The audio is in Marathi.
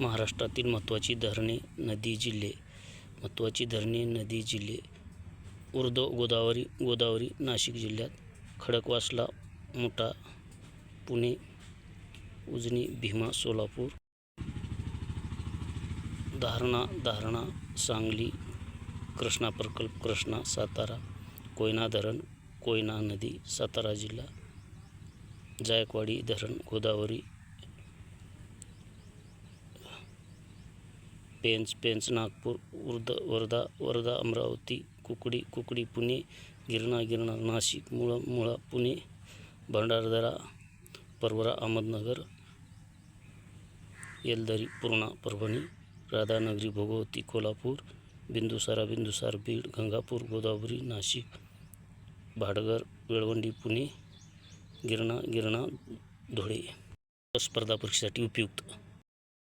महाराष्ट्रातील महत्त्वाची धरणे नदी जिल्हे. महत्त्वाची धरणे नदी जिल्हे. उर्द गोदावरी गोदावरी नाशिक जिल्ह्यात. खडकवासला मुठा पुणे उजनी भीमा सोलापूर. धारणा धारणा सांगली कृष्णा प्रकल्प कृष्णा सातारा. कोयना धरण कोयना नदी सातारा जिल्हा. जायकवाडी धरण गोदावरी पेंच पेंच नागपूर उर्द वर्धा वर्धा अमरावती कुकडी कुकडी पुणे गिरणा गिरणा नाशिक मुळा मुळा पुणे भंडारदरा परवरा अहमदनगर येलदरी पूर्णा परभणी राधानगरी भोगवती कोल्हापूर बिंदुसारा बिंदुसार बीड गंगापूर गोदावरी नाशिक भाडगर वेळवंडी पुणे गिरणा गिरणा धुळे. स्पर्धा परीक्षेसाठी उपयुक्त.